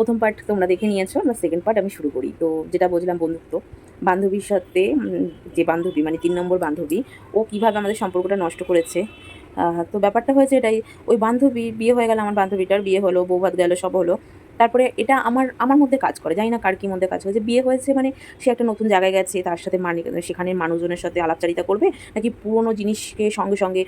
প্রথম পার্ট তোমরা দেখে নিয়েছো, আমরা সেকেন্ড পার্ট আমি শুরু করি। তো যেটা বলছিলাম বন্ধুত্ব, বান্ধবীর সাথে যে বান্ধবী মানে তিন নম্বর বান্ধবী, ও কীভাবে আমাদের সম্পর্কটা নষ্ট করেছে। তো ব্যাপারটা হয়েছে এটাই, ওই বান্ধবী বিয়ে হয়ে গেল, আমার বান্ধবীটার বিয়ে হলো, বৌভাত গেল, সব হলো। তারপরে এটা আমার আমার মধ্যে কাজ করে, জানি না কার কি মধ্যে কাজ হয়েছে বিয়ে হয়েছে মানে সে একটা নতুন জায়গায় গেছে, তার সাথে মানে সেখানের মানুষজনের সাথে আলাপচারিতা করবে, নাকি পুরোনো জিনিসকে সঙ্গে সঙ্গে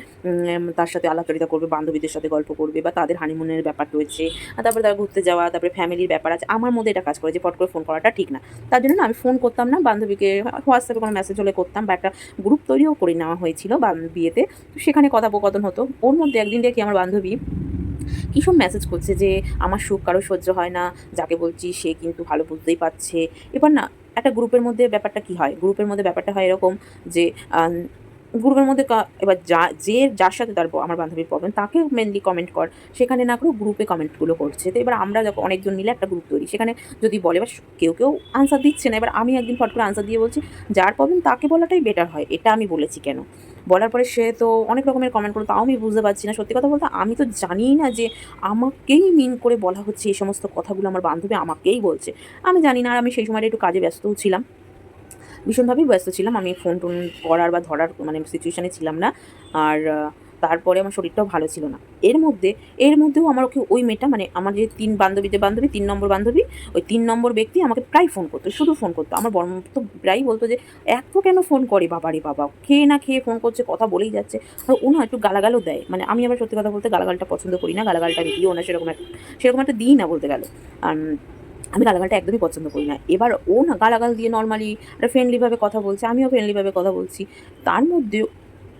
তার সাথে আলাপচারিতা করবে, বান্ধবীদের সাথে গল্প করবে, বা তাদের হানিমুনের ব্যাপার রয়েছে, তারপরে তারা ঘুরতে যাওয়া, তারপরে ফ্যামিলির ব্যাপার আছে, আমার মধ্যে এটা কাজ করে যে ফট করে ফোন করাটা ঠিক না। তার জন্য না আমি ফোন করতাম না, বান্ধবীকে, হোয়াটসঅ্যাপে কোনো মেসেজ হলে করতাম, বা একটা গ্রুপ তৈরিও করে নেওয়া হয়েছিল বা বিয়েতে, তো সেখানে কথোপকথন হতো। ওর মধ্যে একদিন দেখি আমার বান্ধবী কী সব মেসেজ করছে যে আমার সুখ কারও সহ্য হয় না, যাকে বলছি সে কিন্তু ভালো বুঝতেই পারছে। এবার না, একটা গ্রুপের মধ্যে ব্যাপারটা কি হয়? গ্রুপের মধ্যে ব্যাপারটা হয় এরকম যে গ্রুপের মধ্যে এবার যা, যে যার সাথে তার আমার বান্ধবীর প্রবলেম তাকে মেনলি কমেন্ট কর। সেখানে না করে গ্রুপে কমেন্টগুলো করছে। তো এবার আমরা যখন অনেকজন মিলে একটা গ্রুপ তৈরি। সেখানে যদি বলে, এবার কেউ কেউ আনসার দিচ্ছে না। এবার আমি একদিন ফট করে আনসার দিয়ে বলছি, যার প্রবলেম তাকে বলাটাই বেটার হয়। এটা আমি বলেছি কেন? বলার পরে সে তো অনেক রকমের কমেন্ট করল, তাও আমি বুঝতে পারছি না। সত্যি কথা বলতে, আমি তো জানিই না যে আমাকেই মিন করে বলা হচ্ছে এই সমস্ত কথাগুলো। আমার বান্ধবী আমাকেই বলছে। আমি জানি না, আর আমি সেই সময়টা একটু কাজে ব্যস্তও ছিলাম। ভীষণভাবেই ব্যস্ত ছিলাম। আমি ফোন টোন করার বা ধরার মানে সিচুয়েশানে ছিলাম না। আর তারপরে আমার শরীরটাও ভালো ছিল না। এর মধ্যে, এর মধ্যেও আমার ওকে ওই মেয়েটা মানে আমার যে তিন বান্ধবী যে বান্ধবী, তিন নম্বর বান্ধবী, ওই তিন নম্বর ব্যক্তি আমাকে প্রায় ফোন করতো, শুধু ফোন করতো। আমার বর্ম তো প্রায়ই বলতো যে, এত কেন ফোন করে বাবারে বাবা? খেয়ে না খেয়ে ফোন করছে, কথা বলেই যাচ্ছে। আর ও না একটু গালাগালও দেয়। মানে আমি আবার সত্যি কথা বলতে গালাগালটা পছন্দ করি না, গালাগালটা আমি দিও না, সেরকম একটা সেরকম একটা দিই না বলতে গেলে। আর আমি গালাগালটা একদমই পছন্দ করি না। এবার ও না গালাগাল দিয়ে নর্মালি একটা ফ্রেন্ডলিভাবে কথা বলছে, আমিও ফ্রেন্ডলিভাবে কথা বলছি। তার মধ্যে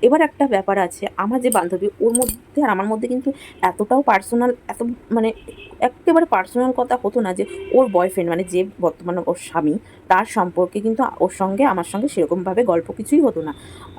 এবার একটা ব্যাপার আছে, আমার যে বান্ধবী, ওর মধ্যে আর আমার মধ্যে কিন্তু এতটাও পার্সোনাল এত মানে একেবারে পার্সোনাল কথা হতো না যে ওর বয়ফ্রেন্ড মানে যে বর্তমানে ওর স্বামী তার সম্পর্কে কিন্তু ওর সঙ্গে, আমার সঙ্গে সেরকমভাবে গল্প কিছুই হতো না।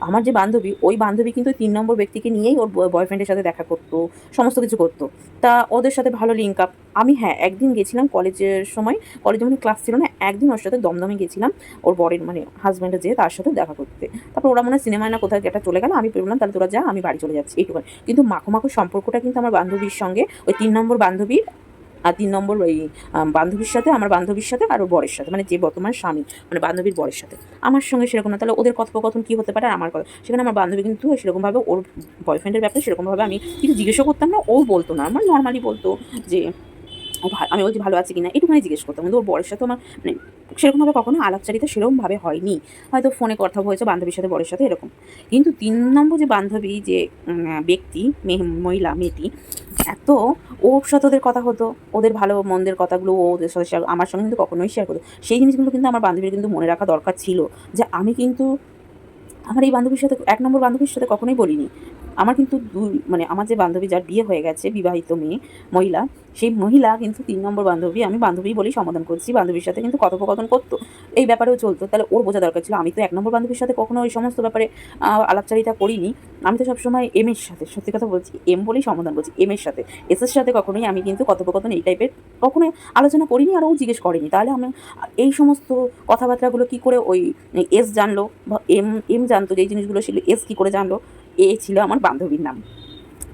আমার যে বান্ধবী, ওই বান্ধবী কিন্তু তিন নম্বর ব্যক্তিকে নিয়েই ওর বয়ফ্রেন্ডের সাথে দেখা করতো, সমস্ত কিছু করতো। তা ওদের সাথে ভালো লিঙ্ক আপ আমি হ্যাঁ একদিন গেছিলাম কলেজের সময়, কলেজে মানে ক্লাস ছিল না, একদিন ওর সাথে দমদমে গেছিলাম, ওর বরের মানে হাজব্যান্ডের যেয়ে তার সাথে দেখা করতে। তারপর ওরা মনে হয় সিনেমায় না কোথাও একটা চলে গেল, আমি বললাম, তাহলে তোরা যা, আমি বাড়ি চলে যাচ্ছি। এইটুকু কিন্তু মাখো মাখো সম্পর্কটা কিন্তু আমার বান্ধবীর সঙ্গে, ওই তিন নম্বর বান্ধবীর আর তিন নম্বর ওই বান্ধবীর সাথে, আমার বান্ধবীর সাথে আর বরের সাথে। মানে যে বর্তমান স্বামী মানে বান্ধবীর বরের সাথে। আমার সঙ্গে সেরকম না। তাহলে ওদের কথোপকথন কী হতে পারে? আর আমার কথা সেখানে আমার বান্ধবী কিন্তু সেরকমভাবে ওর বয়ফ্রেন্ডের ব্যাপারে সেরকমভাবে আমি কিছু জিজ্ঞেসও করতাম না। ও বলতো না। আমার নর্মালি বলতো যে আমি বলছি, ভালো আছে কিনা? একটুখানি জিজ্ঞেস করতাম। কিন্তু ওর বরের সাথে আমার মানে সেরকমভাবে কখনো আলাপচারিতা সেরকমভাবে হয়নি। হয়তো ফোনে কথা হয়েছে, বান্ধবীর সাথে, বরের সাথে, এরকম। কিন্তু তিন নম্বর যে বান্ধবী, যে ব্যক্তি, মেয়ে, মহিলা, মেয়েটি এত ওর সাথে ওদের কথা হতো, ওদের ভালো মন্দের কথাগুলো ও ওদের সাথে শেয়ার আমার সঙ্গে কিন্তু কখনোই শেয়ার করতো। সেই জিনিসগুলো কিন্তু আমার বান্ধবীর কিন্তু মনে রাখা দরকার ছিল যে আমি কিন্তু, আমার এই বান্ধবীর সাথে, এক নম্বর বান্ধবীর সাথে কখনোই বলিনি। আমার কিন্তু দুই মানে আমার যে বান্ধবী যার বিয়ে হয়ে গেছে, বিবাহিত মেয়ে, মহিলা, সেই মহিলা কিন্তু তিন নম্বর বান্ধবী, আমি বান্ধবী বলেই সমাধান করছি, বান্ধবীর সাথে কিন্তু কথোপকথন করতো, এই ব্যাপারেও চলতো, তাহলে ওর বোঝা দরকার ছিল, আমি তো এক নম্বর বান্ধবীর সাথে কখনো ওই সমস্ত ব্যাপারে আলাপচারিতা করিনি, আমি তো সবসময় এম এর সাথে, সত্যি কথা বলছি এম বলেই সমাধান করছি এম এর সাথে এস এর সাথে কখনোই আমি কিন্তু কথোপকথন এই টাইপের কখনোই আলোচনা করিনি আর ও জিজ্ঞেস করেনি, তাহলে আমি, এই সমস্ত কথাবার্তাগুলো কি করে ওই এস জানলো, বা এম এম জানতো যে জিনিসগুলো ছিল এস কি করে জানলো এ ছিল আমার বান্ধবীর নাম,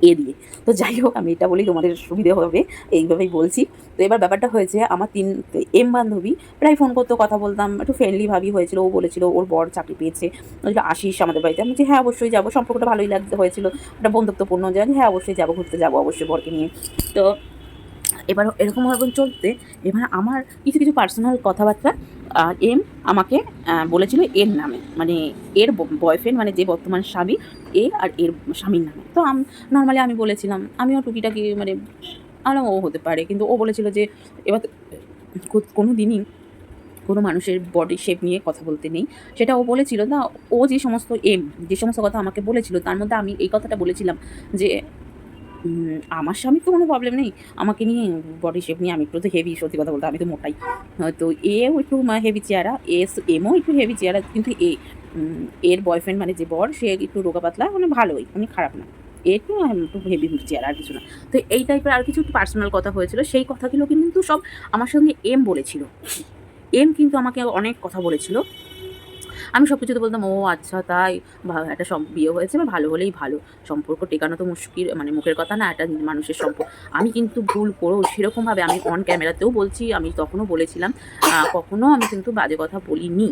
এ দিয়ে। তো যাই হোক, আমি এটা বলি তোমাদের সুবিধে হবে, এইভাবেই বলছি। তো এবার ব্যাপারটা হয়েছে, আমার তিন এম বান্ধবী প্রায় ফোন করতো, কথা বলতাম, একটু ফ্রেন্ডলি ভাবি হয়েছিল, ও বলেছিল, ওর বর চাকরি পেয়েছে। আসিস আমাদের বাড়িতে? আমি বলছি হ্যাঁ অবশ্যই যাব। সম্পর্কটা ভালোই লাগতে হয়েছিল, একটা বন্ধুত্বপূর্ণ। যে হ্যাঁ অবশ্যই যাব, ঘুরতে যাব, অবশ্যই বরকে নিয়ে। তো এবার এরকম চলতে, এবার আমার কিছু কিছু পার্সোনাল কথাবার্তা এম আমাকে বলেছিল এর নামে মানে এর বয়ফ্রেন্ড মানে যে বর্তমান স্বামী, এ আর এর স্বামীর নামে। তো আম নর্মালি আমি বলেছিলাম, আমিও টুকিটাকি মানে আলাম ও হতে পারে, কিন্তু ও বলেছিল যে এবার কোনো দিনই কোনো মানুষের বডি শেপ নিয়ে কথা বলতে নেই। সেটা ও বলেছিল না ও যে সমস্ত এম, যে সমস্ত কথা আমাকে বলেছিল, তার মধ্যে আমি এই কথাটা বলেছিলাম যে আমার স্বামীর তো কোনো প্রবলেম নেই। আমাকে নিয়ে বডি শেপ নিয়ে আমি একটু তো হেভি সত্যি কথা বলতে আমি তো মোটাই। তো এও একটু হেভি চেয়ারা এস, এমও একটু হেভি চেয়ারা কিন্তু এ এর বয়ফ্রেন্ড মানে যে বর, সে একটু রোগা পাতলা মানে ভালোই মানে খারাপ না। এ একটু একটু হেভি চেয়ার আর কিছু না। তো এই টাইপের আর কিছু একটু পার্সোনাল কথা হয়েছিল, সেই কথাগুলো কিন্তু সব আমার সঙ্গে এম বলেছিল। এম কিন্তু আমাকে অনেক কথা বলেছিল। আমি সব কিছুতে বলতাম, ও আচ্ছা তাই। একটা সব বিয়ে হয়েছে, বা ভালো হলেই ভালো। সম্পর্ক টেকানো তো মুশকিল মানে মুখের কথা না, একটা মানুষের সম্পর্ক। আমি কিন্তু ভুল করেও, সেরকমভাবে আমি অন ক্যামেরাতেও বলছি, আমি তখনও বলেছিলাম কখনও কখনো আমি কিন্তু বাজে কথা বলিনি।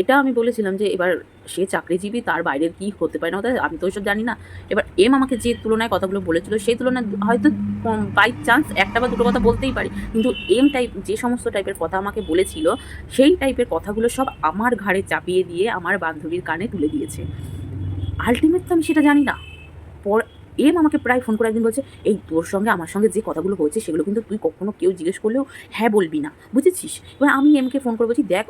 এটা আমি বলেছিলাম যে, এবার সে চাকরিজীবী, তার বাইরের কী হতে পারে না হতে আমি তো ওইসব জানি না। এবার এম আমাকে যে তুলনায় কথাগুলো বলেছিল, সেই তুলনায় হয়তো বাই চান্স একটা বা দুটো কথা বলতেই পারি। কিন্তু এম টাইপ যে সমস্ত টাইপের কথা আমাকে বলেছিল, সেই টাইপের কথাগুলো সব আমার ঘাড়ে চাপিয়ে দিয়ে আমার বান্ধবীর কানে তুলে দিয়েছে। আলটিমেট তো আমি সেটা জানি না। পর এম আমাকে প্রায় ফোন করে একদিন বলছে, এই তোর সঙ্গে, আমার সঙ্গে যে কথাগুলো হয়েছে, সেগুলো কিন্তু তুই কখনো কেউ জিজ্ঞেস করলেও হ্যাঁ বলবি না। বুঝেছিস? এবার আমি এমকে ফোন করে বলছি, দেখ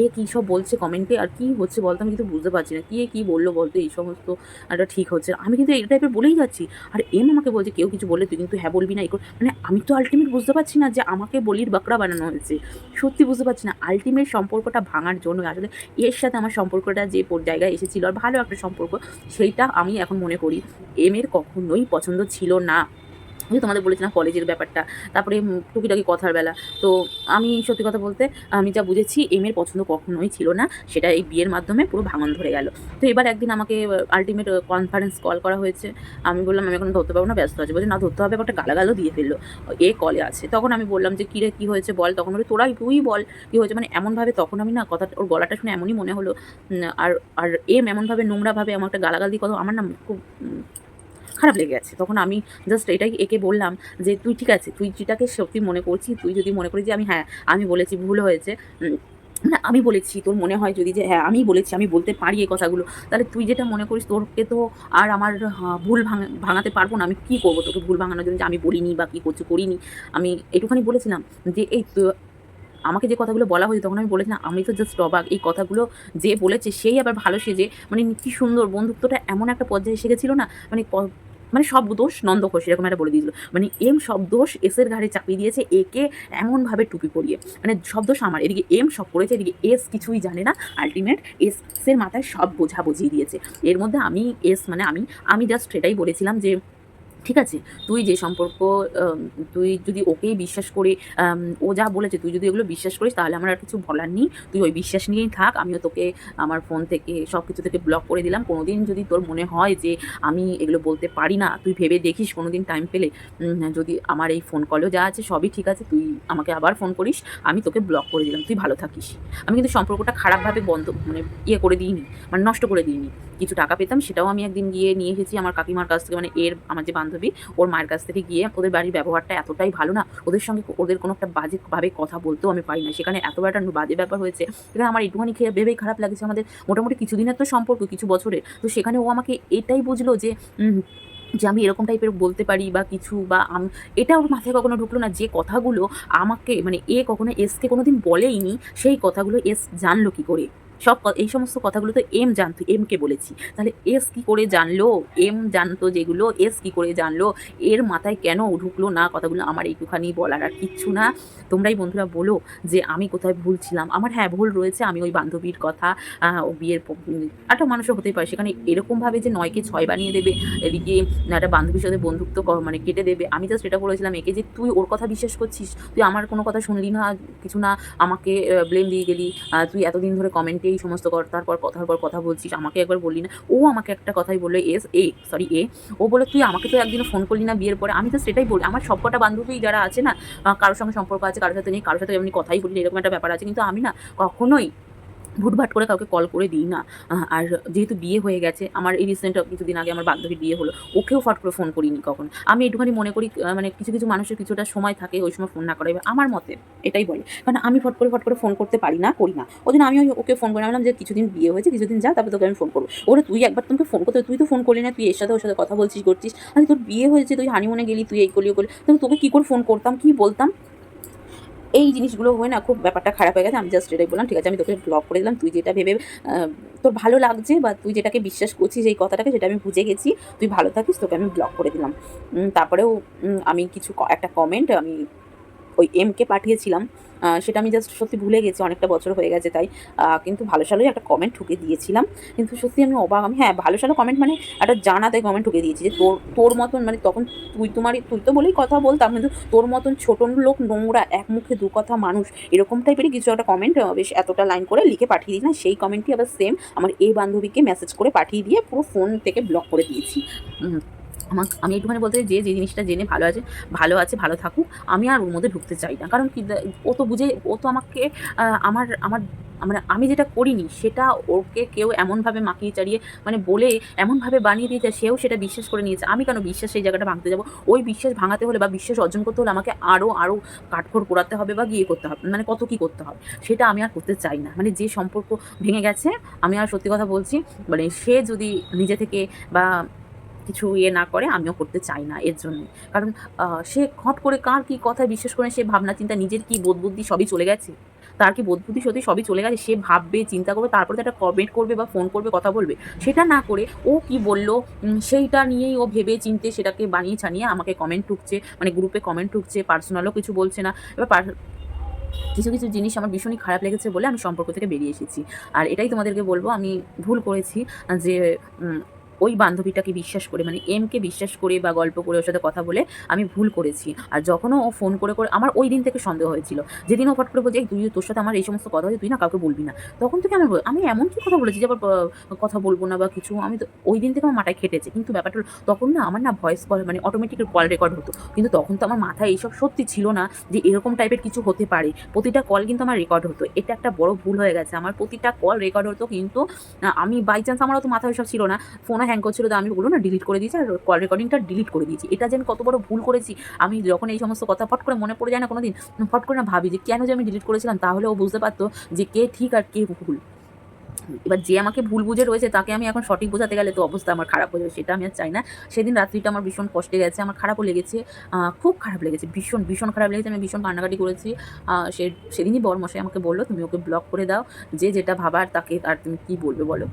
এ কী সব বলছে কমেন্টে আর কী হচ্ছে বলতো আমি কিন্তু বুঝতে পারছি না। কে কী বলল বলতো এই সমস্ত একটা ঠিক হচ্ছে আমি কিন্তু এই টাইপের বলেই যাচ্ছি। আর এম আমাকে বলছে, কেউ কিছু বললে তুই কিন্তু হ্যাঁ বলবি না। এই মানে আমি তো আলটিমেট বুঝতে পারছি না যে আমাকে বলির বাকড়া বানানো হয়েছে। সত্যি বুঝতে পারছি না আলটিমেট সম্পর্কটা ভাঙার জন্য আসলে এর সাথে আমার সম্পর্কটা যে জায়গায় এসেছিল, আর ভালো একটা সম্পর্ক, সেইটা আমি এখন মনে করি। এম এর কখনোই পছন্দ ছিল না। যে তোমাদের বলেছিলাম কলেজের ব্যাপারটা। তারপরে টুকিটাকি কথার বেলা। তো আমি সত্যি কথা বলতে আমি যা বুঝেছি এম এর পছন্দ কখনোই ছিল না। সেটা এই বিয়ের মাধ্যমে পুরো ভাঙন ধরে গেল। তো এবার একদিন আমাকে আলটিমেট কনফারেন্স কল করা হয়েছে। আমি বললাম, আমি এখন ধরতে পারব না, ব্যস্ত আছে। বলছে, না, ধরতে হবে। একটা গালাগালও দিয়ে ফেলল। এ কলে আছে। তখন আমি বললাম যে কিরে কী হয়েছে বল? তখন বলে, তোরাই, তুই বল, কী হয়েছে? মানে এমনভাবে তখন আমি না কথা, ওর গলাটা শুনে এমনই মনে হলো। আর আর এম এমনভাবে নোংরাভাবে আমার একটা গালাগাল দিয়ে কথা, আমার না খুব খারাপ লেগে গেছে। তখন আমি জাস্ট এটাই একে বললাম যে, তুই ঠিক আছে, তুই যেটাকে সত্যি মনে করছিস, তুই যদি মনে করিস যে, আমি হ্যাঁ আমি বলেছি, ভুল হয়েছে মানে আমি বলেছি, তোর মনে হয় যদি যে হ্যাঁ আমি বলেছি, আমি বলতে পারি এই কথাগুলো, তাহলে তুই যেটা মনে করিস, তোরকে তো আর আমার ভুল ভাঙা- ভাঙাতে পারব না। আমি কী করব তোকে ভুল ভাঙানোর জন্য যে, আমি বলিনি বা কী করছি করিনি? আমি একটুখানি বলেছিলাম যে, এই আমাকে যে কথাগুলো বলা হয়েছে, তখন আমি বলেছিলাম, আমি তো জাস্ট অবাক, এই কথাগুলো যে বলেছে, সেই আবার ভালো সেজে মানে কি সুন্দর বন্ধুত্বটা এমন একটা পর্যায়ে এসে গেছিল না? মানে মানে সব দোষ নন্দ ঘোষ এরকম একটা বলে দিয়েছিল। মানে এম সব দোষ এসের ঘাড়ে চাপিয়ে দিয়েছে একে এমনভাবে টুপি পরিয়ে। মানে সব দোষ আমার। এদিকে এম সব করেছে, এদিকে এস কিছুই জানে না। আলটিমেট এসের মাথায় সব বোঝা বুঝিয়ে দিয়েছে। এর মধ্যে আমি এস মানে আমি আমি জাস্ট এটাই বলেছিলাম যে ঠিক আছে? তুই যে সম্পর্ক তুই যদি ওকেই বিশ্বাস করে ও যা বলেছে, তুই যদি এগুলো বিশ্বাস করিস, তাহলে আমার আর কিছু বলার নেই। তুই ওই বিশ্বাস নিয়েই থাক, আমিও তোকে আমার ফোন থেকে সব কিছু থেকে ব্লক করে দিলাম। কোনোদিন যদি তোর মনে হয় যে আমি এগুলো বলতে পারি না, তুই ভেবে দেখিস কোনোদিন টাইম পেলে। যদি আমার এই ফোন কলও যা আছে, সবই ঠিক আছে, তুই আমাকে আবার ফোন করিস, আমি তোকে ব্লক করে দিলাম, তুই ভালো থাকিস। আমি কিন্তু সম্পর্কটা খারাপভাবে বন্ধ মানে ইয়ে করে দিইনি মানে নষ্ট করে দিইনি। কিছু টাকা পেতাম, সেটাও আমি একদিন গিয়ে নিয়ে এসেছি, আমার কাকিমার কাছ থেকে মানে এর, আমার যে বান্ধবী ওর মায়ের কাছ থেকে গিয়ে ওদের বাড়ির ব্যবহারটা এতটাই ভালো না, ওদের সঙ্গে ওদের কোনো একটা বাজেভাবে কথা বলতেও আমি পারি না। সেখানে এত একটা বাজে ব্যাপার হয়েছে, সেখানে আমার একটুখানি খেয়ে ভেবেই খারাপ লাগছে। আমাদের মোটামুটি কিছুদিনের তো সম্পর্ক কিছু বছরের তো সেখানে ও আমাকে এটাই বুঝলো যে যে আমি এরকম টাইপের বলতে পারি বা কিছু বা আম, এটা ওর মাথায় কখনো ঢুকলো না। যে কথাগুলো আমাকে মানে এ কখনো এসকে কোনো দিন বলেইনি, সেই কথাগুলো এস জানলো কি করে? সব এই সমস্ত কথাগুলো তো এম জানতো এমকে বলেছি। তাহলে এস কি করে জানলো? এম জানতো যেগুলো এস কি করে জানলো? এর মাথায় কেন ঢুকলো না? কথাগুলো আমার এইটুখানি বলার আর কিচ্ছু না। তোমরাই বন্ধুরা বলো যে আমি কোথায় ভুল ছিলাম। আমার হ্যাঁ ভুল রয়েছে, আমি ওই বান্ধবীর কথা ও বিয়ের একটা মানুষও হতেই পারে। সেখানে এরকমভাবে যে নয়কে ছয় বানিয়ে দেবে, এদিকে একটা বান্ধবীর সাথে বন্ধুত্ব মানে কেটে দেবে। আমি জাস্ট এটা বলেছিলাম একে যে, তুই ওর কথা বিশ্বাস করছিস? তুই আমার কোনো কথা শুনলি না, কিছু না, আমাকে ব্লেম দিয়ে গেলি তুই এতদিন ধরে কমেন্টে এই সমস্ত কথার পর কথার পর কথা বলছিস, আমাকে একবার বললি না। ও আমাকে একটা কথাই বলল, এস, এ সরি এ। ও বলে তুই আমাকে তো একদিনও ফোন করলি না বিয়ের পরে। আমি তো সেটাই বলি, আমার সবকটা বান্ধবী যারা আছে না কারোর সঙ্গে সম্পর্ক আছে, কারোর সাথে নেই, কারোর সাথে এমনি কথাই বলি এরকম একটা ব্যাপার আছে। কিন্তু আমি না কখনোই ভুটভাট করে কাউকে কল করে দিই না। আর যেহেতু বিয়ে হয়ে গেছে, আমার এই রিসেন্ট কিছুদিন আগে আমার বান্ধবীর বিয়ে হলো, ওকেও ফট করে ফোন করিনি কখন। আমি একটুখানি মনে করি মানে কিছু কিছু মানুষের কিছুটা সময় থাকে, ওই সময় ফোন না করাই। আমার মতে এটাই বলে, কারণ আমি ফট করে ফট করে ফোন করতে পারি না, করি না। ওই জন্য আমি ওকে ফোন করে বললাম যে কিছুদিন বিয়ে হয়েছে, কিছুদিন যা, তারপর তোকে আমি ফোন করব। ওরা, তুই একবার তোমাকে ফোন করতে, তুই তো ফোন করলি না, তুই এর সাথে ওর সাথে কথা বলছিস, করছিস। আরে, তোর বিয়ে হয়েছে, তুই হানিমুনে গেলি, তুই এই করলি, ও করলি। তোকে কী করে ফোন করতাম, কি বলতাম? এই জিনিসগুলো হয়ে না, খুব ব্যাপারটা খারাপ হয়ে গেছে। আমি জাস্ট এটাই বললাম, ঠিক আছে, আমি তোকে ব্লক করে দিলাম। তুই যেটা ভেবে তোর ভালো লাগছে বা তুই যেটাকে বিশ্বাস করছিস এই কথাটাকে, সেটা আমি বুঝে গেছি। তুই ভালো থাকিস, তোকে আমি ব্লক করে দিলাম। তারপরেও আমি কিছু একটা কমেন্ট আমি ওই এমকে পাঠিয়েছিলাম সেটা আমি জাস্ট সত্যি ভুলে গেছি, অনেকটা বছর হয়ে গেছে তাই। কিন্তু ভালো সালের একটা কমেন্ট ঠুকে দিয়েছিলাম। কিন্তু সত্যি আমি অবাক, আমি হ্যাঁ ভালো সালে কমেন্ট মানে একটা জানাতে কমেন্ট ঠুকে দিয়েছি যে তোর তোর মতন মানে তখন তুই তোমারই, তুই তো বলেই কথা বলতাম, কিন্তু তোর মতন ছোট লোক, নোংরা, এক মুখে দু কথা মানুষ, এরকম টাইপেরই কিছু একটা কমেন্ট বেশ এতটা লাইন করে লিখে পাঠিয়ে দিয়েছিলাম। সেই কমেন্টটি আবার সেম আমার এই বান্ধবীকে মেসেজ করে পাঠিয়ে দিয়ে পুরো ফোন থেকে ব্লক করে দিয়েছি। আমাকে আমি একটুখানি বলতে যে যে জিনিসটা জেনে ভালো আছে ভালো আছে, ভালো থাকুক, আমি আর ওর মধ্যে ঢুকতে চাই না। কারণ কি, ও তো বুঝে, ও তো আমাকে আমার আমার মানে আমি যেটা করিনি, সেটা ওকে কেউ এমনভাবে মাখিয়ে চাড়িয়ে মানে বলে এমনভাবে বানিয়ে দিয়েছে, সেও সেটা বিশ্বাস করে নিয়েছে। আমি কেন বিশ্বাস সেই জায়গাটা ভাঙতে যাব? ওই বিশ্বাস ভাঙাতে হলে বা বিশ্বাস অর্জন করতে হলে আমাকে আরও আরও কাঠখড় পোড়াতে হবে বা গিয়ে করতে হবে মানে কত কী করতে হবে, সেটা আমি আর করতে চাই না। মানে যে সম্পর্ক ভেঙে গেছে, আমি আর সত্যি কথা বলছি মানে সে যদি নিজে থেকে বা কিছু ইয়ে না করে, আমিও করতে চাই না এর জন্য। কারণ সে হট করে কার কি কথায় বিশ্বাস করে, সে ভাবনা চিন্তা নিজের কি বোধ বুদ্ধি সবই চলে গেছে? তার কি বোধ বুদ্ধি সত্যি সবই চলে গেছে? সে ভাববে, চিন্তা করবে, তারপরে তো একটা কমেন্ট করবে বা ফোন করবে, কথা বলবে। সেটা না করে ও কি বলল সেইটা নিয়েই ও ভেবে চিনতে সেটাকে বানিয়ে ছানিয়ে আমাকে কমেন্ট ঠুকছে মানে গ্রুপে কমেন্ট ঠুকছে পার্সোনালও কিছু বলছে না। এবার কিছু কিছু জিনিস আমার ভীষণই খারাপ লেগেছে বলে আমি সম্পর্ক থেকে বেরিয়ে এসেছি। আর এটাই তোমাদেরকে বলব, আমি ভুল করেছি যে ওই বান্ধবীটাকে বিশ্বাস করে মানে এমকে বিশ্বাস করে বা গল্প করে ওর সাথে কথা বলে আমি ভুল করেছি। আর যখনও ও ফোন করে করে আমার ওই দিন থেকে সন্দেহ হয়েছিল। যেদিন ও ফট করে বলছে, "এই তুই, তোর সাথে আমার এই সমস্ত কথা হয়েছে, তুই না কাউকে বলবি না। তখন থেকে আমার আমি এমন কি কথা বলেছি যে আবার কথা বলব না বা কিছু, আমি তো ওই দিন থেকে আমার মাথায় খেটেছে। কিন্তু ব্যাপারটা তখন না আমার না ভয়েস কল মানে অটোমেটিক কল রেকর্ড হতো। কিন্তু তখন তো আমার মাথায় এইসব সত্যি ছিল না যে এরকম টাইপের কিছু হতে পারে। প্রতিটা কল কিন্তু আমার রেকর্ড হতো। এটা একটা বড় ভুল হয়ে গেছে। আমার প্রতিটা কল রেকর্ড হতো কিন্তু আমি বাই চান্স আমারও তো মাথায় সব ছিল না। ফোনও হ্যাং করছিল, তো আমি বলব না ডিলিট করে দিয়েছি, আর কল রেকর্ডিংটা ডিলিট করে দিয়েছি। এটা যেন কত বড় ভুল করেছি। আমি যখন এই সমস্ত কথা ফট করে মনে পড়ে যায় না কোনো দিন ফট করে না ভাবি যে কেন যে আমি ডিলিট করেছিলাম, তাহলে ও বুঝতে পারতো যে কে ঠিক আর কে ভুল। এবার যে আমাকে ভুল বুঝে রয়েছে, তাকে আমি এখন সঠিক বোঝাতে গেলে তো অবস্থা আমার খারাপ হয়ে যাবে, সেটা আমি আর চাই না। সেদিন রাত্রিটা আমার ভীষণ কষ্টে গেছে, আমার খারাপও লেগেছে খুব খারাপ লেগেছে, ভীষণ ভীষণ খারাপ লেগেছে। আমি ভীষণ কান্নাকাটি করেছি। সে, সেদিনই বরমশাই আমাকে বলল, তুমি ওকে ব্লক করে দাও, যে যেটা ভাবার তাকে আর তুমি কি বলবে বলো?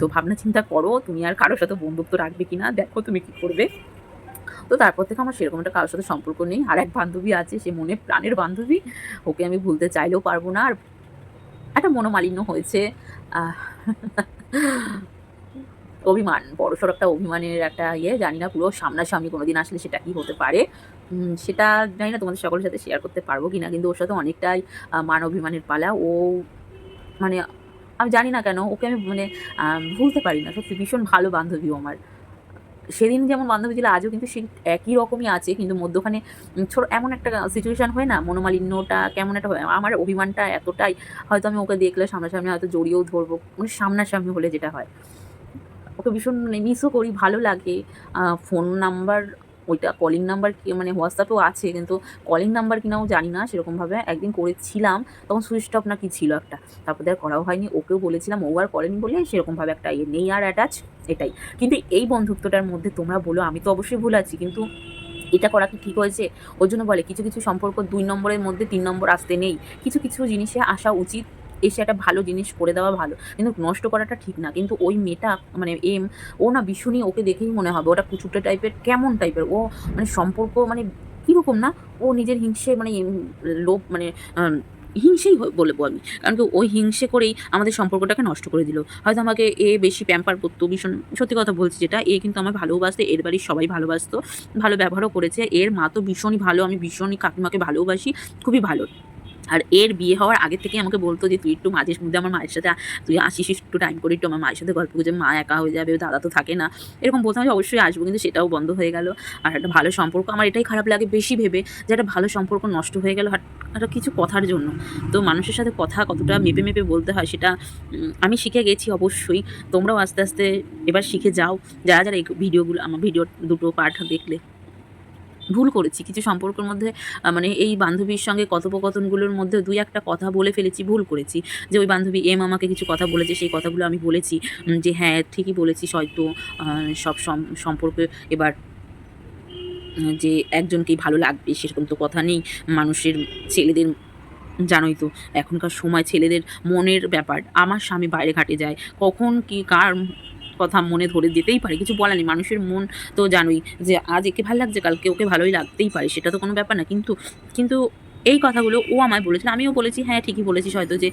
তো ভাবনা চিন্তা করো, তুমি আর কারোর সাথে বন্ধুত্ব রাখবে কি না দেখো তুমি কি করবে। তো তারপর থেকে আমার সেরকম একটা কারোর সাথে সম্পর্ক নেই। আর এক বান্ধবী আছে, সে মনে প্রাণের বান্ধবী। ওকে আমি ভুলতে চাইলেও পারব না। আর একটা মনোমালিন্য হয়েছে। অভিমান, বড়সড় একটা অভিমানের একটা ইয়ে জানি না, পুরো সামনাসামনি কোনোদিন আসলে সেটা কি হতে পারে। সেটা জানি না, তোমাদের সকলের সাথে শেয়ার করতে পারব কি না কিন্তু ওর সাথে অনেকটাই মান অভিমানের পালা। ও মানে আমি জানি না কেন, ওকে আমি মানে ভুলতে পারি না। সত্যি, ভীষণ ভালো বান্ধবী আমার। সেদিন যেমন বান্ধবী ছিল, আজও কিন্তু সেই একই রকমই আছে, কিন্তু মধ্যখানে ছোট, এমন একটা সিচুয়েশান হয় না, মনোমালিন্যটা কেমন একটা হয়, আমার অভিমানটা এতটাই, হয়তো আমি ওকে দেখলে সামনাসামনি হয়তো জড়িয়েও ধরবো মানে সামনাসামনি হলে যেটা হয়। ওকে ভীষণ মিসও করি, ভালো লাগে ফোন নাম্বার ওইটা কলিং নাম্বার মানে হোয়াটসঅ্যাপেও আছে, কিন্তু কলিং নাম্বার কিনাও জানি না সেরকমভাবে একদিন করেছিলাম, তখন সুইচ অফ না কি ছিল একটা, তারপর আর করাও হয়নি, ওকেও বলেছিলাম, ও আর করেনি বলে সেরকমভাবে একটা ইয়ে নেই আর অ্যাটাচ এটাই। কিন্তু এই বন্ধুত্বটার মধ্যে তোমরা বলো, আমি তো অবশ্যই ভুল আছি, কিন্তু এটা করা কি ঠিক হয়েছে? ওই জন্য বলে, কিছু কিছু সম্পর্ক দুই নম্বরের মধ্যে তিন নম্বর আসতে নেই, কিছু কিছু জিনিসে আসা উচিত এসে একটা ভালো জিনিস করে দেওয়া ভালো। কিন্তু নষ্ট করাটা ঠিক না। কিন্তু ওই মেয়েটা মানে এম, ও না ভীষণই ওকে দেখেই মনে হবে। ওটা কুচুটে টাইপের, কেমন টাইপের? ও মানে সম্পর্ক মানে কীরকম না? ও নিজের হিংসে মানে লোভ মানে হিংসেই বলে আমি কারণ কি ওই হিংসে করেই আমাদের সম্পর্কটাকে নষ্ট করে দিল। হয়তো আমাকে এ বেশি প্যাম্পার করতো। ভীষণ, সত্যি কথা বলছি যেটা, এ কিন্তু আমার ভালোবাসতে, এর বাড়ির সবাই ভালোবাসতো, ভালো ব্যবহারও করেছে। এর মা তো ভীষণই ভালো, আমি ভীষণই কাকিমাকে ভালোবাসি, খুবই ভালো। আর এর বিয়ে হওয়ার আগে থেকে আমাকে বলতো যে, তুই একটু মাঝে মধ্যে আমার মায়ের সাথে তুই আসিস, একটু টাইম করে একটু আমার মায়ের সাথে গল্প করছে মা একা হয়ে যাবে, দাদা তো থাকে না। এরকম বলতাম যে, অবশ্যই আসব। কিন্তু সেটাও বন্ধ হয়ে গেল। আর একটা ভালো সম্পর্ক, আমার এটাই খারাপ লাগে বেশি ভেবে যে, একটা ভালো সম্পর্ক নষ্ট হয়ে গেল একটা কিছু কথার জন্য। তো মানুষের সাথে কথা কতটা মেপে মেপে বলতে হয় সেটা আমি শিখে গেছি অবশ্যই। তোমরাও আস্তে আস্তে এবার শিখে যাও। যারা যারা এই ভিডিওগুলো, আমার ভিডিও দুটো পার্ট দেখলে। ভুল করেছি। কিছু সম্পর্কের মধ্যে মানে এই বান্ধবীর সঙ্গে কথোপকথনগুলোর মধ্যে দুই একটা কথা বলে ফেলেছি, ভুল করেছি। যে ওই বান্ধবী এম আমাকে কিছু কথা বলেছে, সেই কথাগুলো আমি বলেছি যে হ্যাঁ ঠিকই বলেছিস হয়তো সব সম- সম্পর্কে এবার যে একজনকেই ভালো লাগবে, সেরকম তো কথা নেই। মানুষের ছেলেদের, জানোই তো, এখনকার সময় ছেলেদের মনের ব্যাপার। আমার স্বামী বাইরে ঘাটে যায়, কখন কি, কার কথা মনে ধরে দিতেই পারে, কিছু বলার নেই। মানুষের মন তো জানোই যে আজ একে ভালো লাগছে, কালকে ওকে ভালোই লাগতেই পারে, সেটা তো কোনো ব্যাপার না। কিন্তু কিন্তু এই কথাগুলো ও আমায় বলেছিল, আমিও বলেছি হ্যাঁ ঠিকই বলেছিস হয়তো যে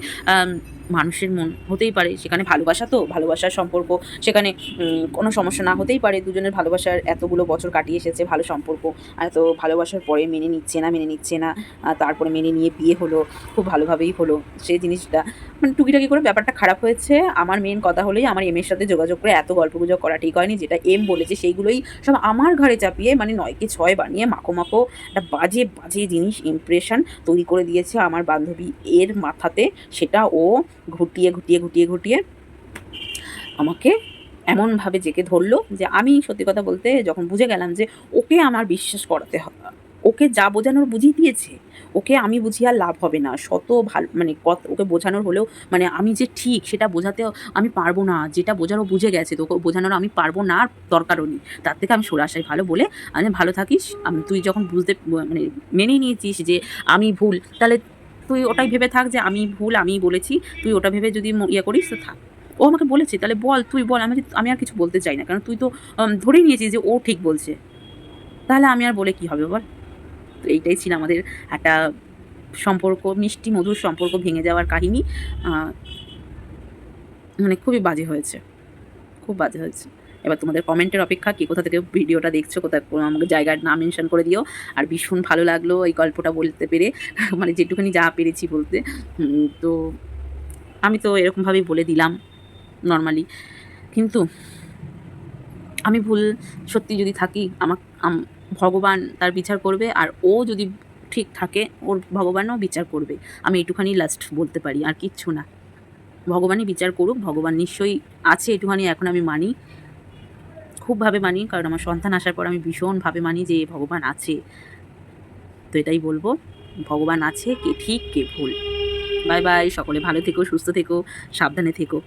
মানুষের মন হতেই পারে। সেখানে ভালোবাসা তো, ভালোবাসার সম্পর্ক। সেখানে কোনো সমস্যা না হতেই পারে। দুজনের ভালোবাসার এতগুলো বছর কাটিয়ে এসেছে, ভালো সম্পর্ক। এত ভালোবাসার পরে মেনে নিচ্ছে না, মেনে নিচ্ছে না। তারপরে মেনে নিয়ে বিয়ে হলো, খুব ভালোভাবেই হলো। সেই জিনিসটা মানে টুকিটাকি করে ব্যাপারটা খারাপ হয়েছে। আমার মেন কথা হলেই আমার এমের সাথে যোগাযোগ করে এত গল্পগুজব করা ঠিক হয়নি। যেটা এম বলেছে, সেইগুলোই সব আমার ঘরে চাপিয়ে মানে নয়কে ছয় বানিয়ে মাখো মাখো একটা বাজে বাজে জিনিস ইমপ্রেশন তৈরি করে দিয়েছে আমার বান্ধবী এর মাথাতে। সেটা ও ঘুটিয়ে ঘুটিয়ে ঘুটিয়ে ঘুটিয়ে আমাকে এমনভাবে জেকে ধরলো যে আমি সত্যি কথা বলতে যখন বুঝে গেলাম যে ওকে আমার বিশ্বাস করাতে হবে ওকে যা বোঝানোর বুঝিয়ে দিয়েছে, ওকে আমি বুঝি আর লাভ হবে না। শত ভালো মানে কত ওকে বোঝানোর হলেও মানে আমি যে ঠিক সেটা বোঝাতে আমি পারব না, যেটা বোঝানো বুঝে গেছে তো ওকে বোঝানোর আমি পারব না, আর দরকারও নেই। তার থেকে আমি সরে আসাই ভালো বলে, আমি ভালো থাকিস তুই যখন বুঝতে মানে মেনে নিয়েছিস যে আমি ভুল, তাহলে তুই ওটাই ভেবে থাক যে আমি ভুল আমি বলেছি তুই ওটা ভেবে যদি ইয়ে করিস তো থাক। ও আমাকে বলেছে তাহলে বল তুই বল আমি আমি আর কিছু বলতে চাই না কারণ তুই তো ধরেই নিয়েছিস যে ও ঠিক বলছে। তাহলে আমি আর বলে কি হবে বল? তো এইটাই ছিল আমাদের একটা সম্পর্ক মিষ্টি মধুর সম্পর্ক ভেঙে যাওয়ার কাহিনী। মানে খুবই বাজে হয়েছে। খুব বাজে হয়েছে। এবার তোমাদের কমেন্টের অপেক্ষা, কি কোথা থেকে ভিডিওটা দেখছ কোথায় আমাকে জায়গার নাম মেনশন করে দিও। আর ভীষণ ভালো লাগল এই গল্পটা বলতে পেরে মানে যেটুকুনি যা পেরেছি বলতে। তো আমি তো এরকমভাবেই বলে দিলাম নর্মালি কিন্তু আমি ভুল সত্যি যদি থাকি আমার ভগবান তার বিচার করবে, আর ও যদি ঠিক থাকে, ওর ভগবানও বিচার করবে। আমি একটুখানি লাস্ট বলতে পারি, আর কিচ্ছু না। ভগবানই বিচার করুক, ভগবান নিশ্চয়ই আছে, এটুখানি এখন আমি মানি। খুবভাবে মানি, কারণ আমার সন্তান আসার পর আমি ভীষণভাবে মানি যে ভগবান আছে। তো এটাই বলব, ভগবান আছে কে, ঠিক কে ভুল। বাই বাই, সকলে ভালো থেকো, সুস্থ থেকো, সাবধানে থেকো।